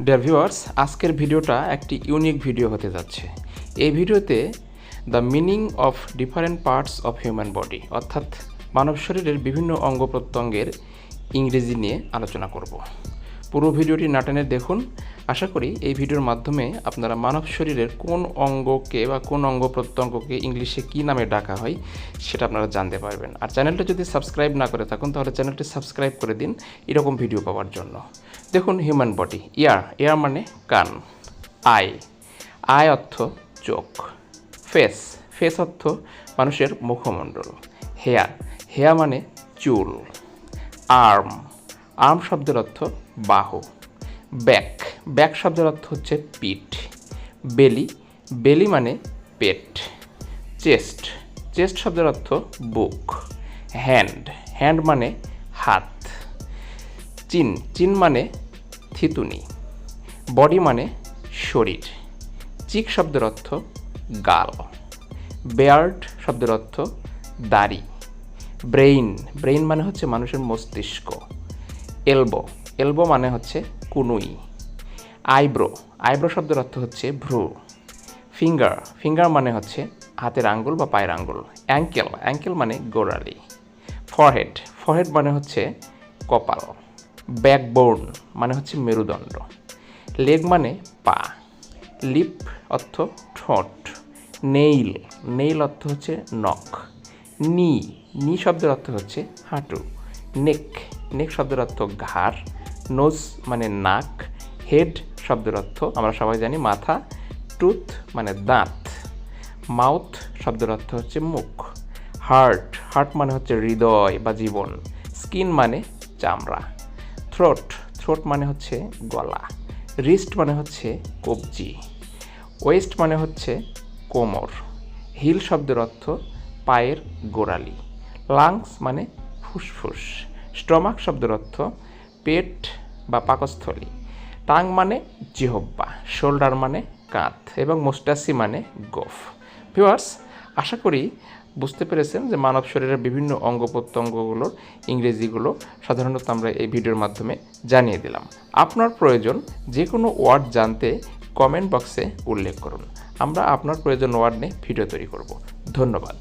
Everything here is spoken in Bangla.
ডিয়ার ভিউয়ার্স আজকের ভিডিওটা একটি ইউনিক ভিডিও হতে যাচ্ছে। এই ভিডিওতে the meaning of different parts of human body অর্থাৎ মানব শরীরের বিভিন্ন অঙ্গ প্রত্যঙ্গের ইংরেজি নিয়ে আলোচনা করব। পুরো ভিডিওটি নাটানে দেখুন। আশা করি এই ভিডিওর মাধ্যমে আপনারা মানব শরীরের কোন অঙ্গকে বা কোন অঙ্গ প্রত্যঙ্গকে ইংলিশে কী নামে ডাকা হয় সেটা আপনারা জানতে পারবেন। আর চ্যানেলটা যদি সাবস্ক্রাইব না করে থাকুন, তাহলে চ্যানেলটি সাবস্ক্রাইব করে দিন এরকম ভিডিও পাওয়ার জন্য। দেখুন হিউম্যান বডি, ইয়ার এয়ার মানে কান, আই আই অর্থ চোখ, ফেস ফেস অর্থ মানুষের মুখমণ্ডল, হেয়ার হেয়ার মানে চুল, আর্ম আর্ম শব্দের অর্থ বাহু। ব্যাক। ব্যাক শব্দের অর্থ হচ্ছে পিঠ। বেলি। বেলি মানে পেট। চেস্ট। চেস্ট শব্দের অর্থ বুক। হ্যান্ড। হ্যান্ড মানে হাত। চিন। চিন মানে থিতুনি। বডি মানে শরীর। চিক শব্দের অর্থ গাল। বেয়ার্ড শব্দের অর্থ দাড়ি। ব্রেইন। ব্রেইন মানে হচ্ছে মানুষের মস্তিষ্ক। এলবো। এলবো মানে হচ্ছে কুনুই। আইব্রো। আইব্রো শব্দের অর্থ হচ্ছে ভ্রু। ফিঙ্গার। ফিঙ্গার মানে হচ্ছে হাতের আঙ্গুল বা পায়ের আঙ্গুল। অ্যাঙ্কেল। অ্যাঙ্কেল মানে গোড়ালি। ফরহেড। ফরহেড মানে হচ্ছে কপাল। ব্যাকবোন মানে হচ্ছে মেরুদণ্ড। লেগ মানে পা। লিপ অর্থ ঠোঁট। নেইল। নেইল অর্থ হচ্ছে নখ। নি। নি শব্দের অর্থ হচ্ছে হাঁটু। নেক। নেক শব্দের অর্থ ঘাড়, নোজ মানে নাক, হেড শব্দের অর্থ, আমরা সবাই জানি মাথা, টুথ মানে দাঁত, মাউথ শব্দের অর্থ হচ্ছে মুখ, হার্ট হার্ট মানে হচ্ছে হৃদয় বা জীবন, স্কিন মানে চামড়া, থ্রোট থ্রোট মানে হচ্ছে গলা, রিস্ট মানে হচ্ছে কবজি, ওয়েস্ট মানে হচ্ছে কোমর, হিল শব্দের অর্থ পায়ের গোড়ালি, লাংস মানে ফুসফুস। স্টমাক শব্দের অর্থ পেট বা পাকস্থলী। টাং মানে জিহব্বা শোল্ডার মানে কাঁধ এবং মোস্টাসি মানে গোফ। ভিউয়ার্স, আশা করি বুঝতে পেরেছেন যে মানব শরীরের বিভিন্ন অঙ্গ প্রত্যঙ্গগুলোর ইংরেজিগুলো সাধারণত আমরা এই ভিডিওর মাধ্যমে জানিয়ে দিলাম। আপনার প্রয়োজন যে কোনো ওয়ার্ড জানতে কমেন্ট বক্সে উল্লেখ করুন। আমরা আপনার প্রয়োজন ওয়ার্ড নিয়ে ভিডিও তৈরি করব। ধন্যবাদ।